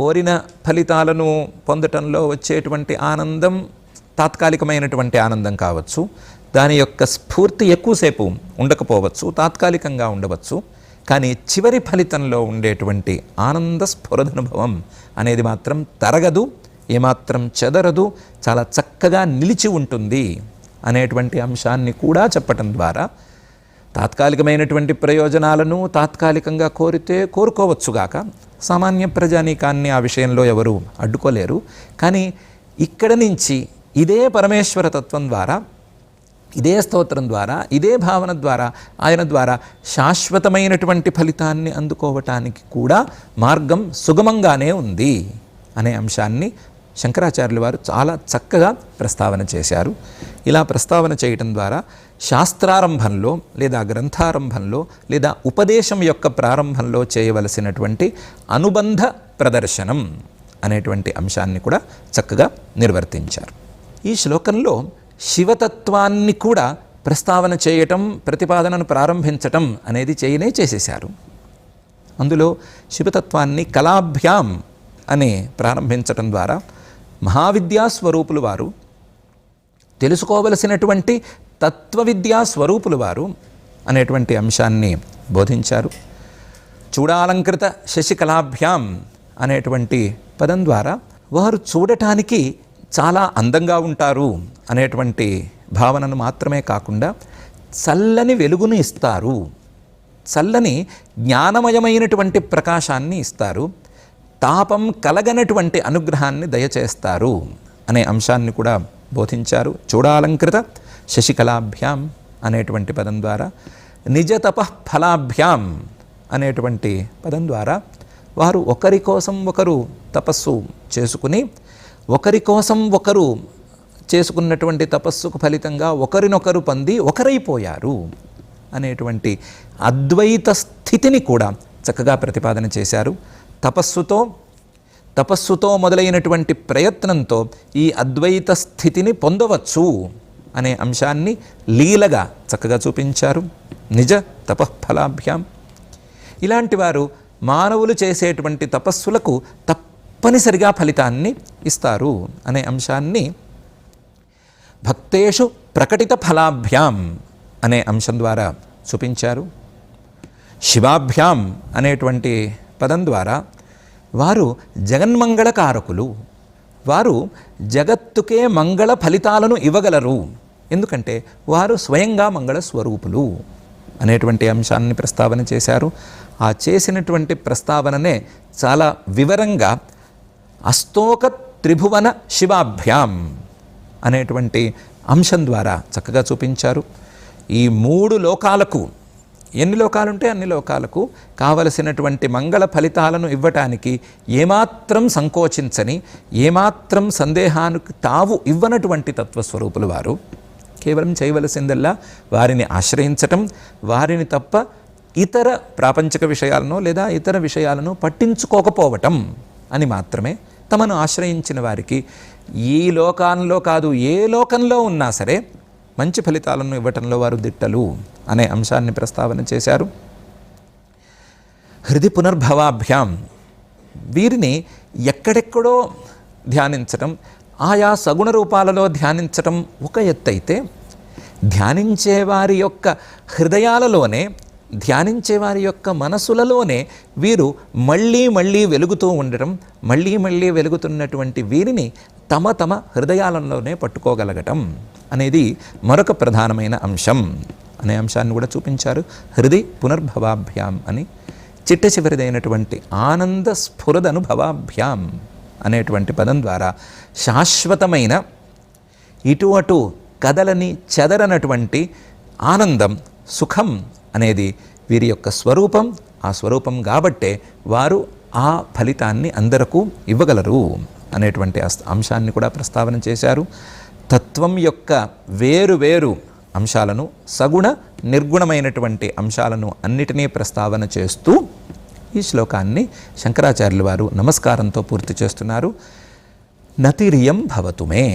కోరిన ఫలితాలను పొందటంలో వచ్చేటువంటి ఆనందం తాత్కాలికమైనటువంటి ఆనందం కావచ్చు. దాని యొక్క స్ఫూర్తి ఎక్కువసేపు ఉండకపోవచ్చు తాత్కాలికంగా ఉండవచ్చు. కానీ చివరి ఫలితంలో ఉండేటువంటి ఆనంద స్ఫురదనుభవం అనేది మాత్రం తరగదు ఏమాత్రం చెదరదు చాలా చక్కగా నిలిచి ఉంటుంది అనేటువంటి అంశాన్ని కూడా చెప్పటం ద్వారా తాత్కాలికమైనటువంటి ప్రయోజనాలను తాత్కాలికంగా కోరితే కోరుకోవచ్చుగాక సామాన్య ప్రజానీకాన్ని ఆ విషయంలో ఎవరు అడ్డుకోలేరు. కానీ ఇక్కడ నుంచి ఇదే పరమేశ్వర తత్వం ద్వారా ఇదే స్తోత్రం ద్వారా ఇదే భావన ద్వారా ఆయన ద్వారా శాశ్వతమైనటువంటి ఫలితాన్ని అందుకోవటానికి కూడా మార్గం సుగమంగానే ఉంది అనే అంశాన్ని శంకరాచార్యుల వారు చాలా చక్కగా ప్రస్తావన చేశారు. ఇలా ప్రస్తావన చేయటం ద్వారా శాస్త్రారంభంలో లేదా గ్రంథారంభంలో లేదా ఉపదేశం యొక్క ప్రారంభంలో చేయవలసినటువంటి అనుబంధ ప్రదర్శనం అనేటువంటి అంశాన్ని కూడా చక్కగా నిర్వర్తించారు. ఈ శ్లోకంలో శివతత్వాన్ని కూడా ప్రస్తావన చేయటం ప్రతిపాదనను ప్రారంభించటం అనేది చేయనే చేసేశారు. అందులో శివతత్వాన్ని కళాభ్యాం అని ప్రారంభించటం ద్వారా మహావిద్యా స్వరూపులు వారు తెలుసుకోవలసినటువంటి తత్వవిద్యా స్వరూపులు వారు అనేటువంటి అంశాన్ని బోధించారు. చూడాలంకృత శశికళాభ్యాం అనేటువంటి పదం ద్వారా వారు చూడటానికి చాలా అందంగా ఉంటారు అనేటువంటి భావనను మాత్రమే కాకుండా చల్లని వెలుగును ఇస్తారు. చల్లని జ్ఞానమయమైనటువంటి ప్రకాశాన్ని ఇస్తారు. తాపం కలగనటువంటి అనుగ్రహాన్ని దయచేస్తారు అనే అంశాన్ని కూడా బోధించారు. చూడాలంకృత శశికళాభ్యాం అనేటువంటి పదం ద్వారా నిజ ఫలాభ్యాం అనేటువంటి పదం ద్వారా వారు ఒకరి కోసం ఒకరు తపస్సు చేసుకుని ఒకరి కోసం ఒకరు చేసుకున్నటువంటి తపస్సుకు ఫలితంగా ఒకరినొకరు పొంది ఒకరైపోయారు అనేటువంటి అద్వైత స్థితిని కూడా చక్కగా ప్రతిపాదన చేశారు. తపస్సుతో తపస్సుతో మొదలైనటువంటి ప్రయత్నంతో ఈ అద్వైత స్థితిని పొందవచ్చు అనే అంశాన్ని లీలగా చక్కగా చూపించారు. నిజ తపఃఫలాభ్యాం. ఇలాంటి వారు మానవులు చేసేటువంటి తపస్సులకు తప్పనిసరిగా ఫలితాన్ని ఇస్తారు అనే అంశాన్ని భక్తేషు ప్రకటిత ఫలాభ్యాం అనే అంశం ద్వారా చూపించారు. శివాభ్యాం అనేటువంటి పదం ద్వారా వారు జగన్మంగళకారకులు. వారు జగత్తుకే మంగళ ఫలితాలను ఇవ్వగలరు. ఎందుకంటే వారు స్వయంగా మంగళ స్వరూపులు అనేటువంటి అంశాన్ని ప్రస్తావన చేశారు. ఆ చేసినటువంటి ప్రస్తావననే చాలా వివరంగా అస్తోక త్రిభువన శివాభ్యాం అనేటువంటి అంశం ద్వారా చక్కగా చూపించారు. ఈ మూడు లోకాలకు ఎన్ని లోకాలుంటే అన్ని లోకాలకు కావలసినటువంటి మంగళ ఫలితాలను ఇవ్వటానికి ఏమాత్రం సంకోచించని ఏమాత్రం సందేహానికి తావు ఇవ్వనటువంటి తత్వస్వరూపులు వారు. కేవలం చేయవలసిందల్లా వారిని ఆశ్రయించటం వారిని తప్ప ఇతర ప్రాపంచిక విషయాలను లేదా ఇతర విషయాలను పట్టించుకోకపోవటం అని మాత్రమే తమను ఆశ్రయించిన వారికి ఈ లోకాల్లో కాదు ఏ లోకంలో ఉన్నా సరే మంచి ఫలితాలను ఇవ్వటంలో వారు దిట్టలు అనే అంశాన్ని ప్రస్తావన చేశారు. హృది పునర్భవాభ్యాం. వీరిని ఎక్కడెక్కడో ధ్యానించటం ఆయా సగుణ రూపాలలో ధ్యానించటం ఒక ఎత్తైతే ధ్యానించే వారి యొక్క హృదయాలలోనే ధ్యానించే వారి యొక్క మనసులలోనే వీరు మళ్ళీ మళ్ళీ వెలుగుతూ ఉండటం మళ్ళీ మళ్ళీ వెలుగుతున్నటువంటి వీరిని తమ తమ హృదయాలలోనే పట్టుకోగలగటం. అనేది మరొక ప్రధానమైన అంశం. అనే అంశాన్ని కూడా చూపించారు. హృది పునర్భవాభ్యాం అని. చిట్ట చివరిదైనటువంటి ఆనంద స్ఫురదనుభవాభ్యాం అనేటువంటి పదం ద్వారా శాశ్వతమైన ఇటు అటు కదలని చెదరనటువంటి ఆనందం సుఖం అనేది వీరి యొక్క స్వరూపం. ఆ స్వరూపం కాబట్టే వారు ఆ ఫలితాన్ని అందరకు ఇవ్వగలరు అనేటువంటి అంశాన్ని కూడా ప్రస్తావన చేశారు. తత్వం యొక్క వేరు వేరు అంశాలను సగుణ నిర్గుణమైనటువంటి అంశాలను అన్నిటినీ ప్రస్తావన చేస్తూ ఈ శ్లోకాన్ని శంకరాచార్యుల వారు నమస్కారంతో పూర్తి చేస్తున్నారు. నతిరియం భవతుమే.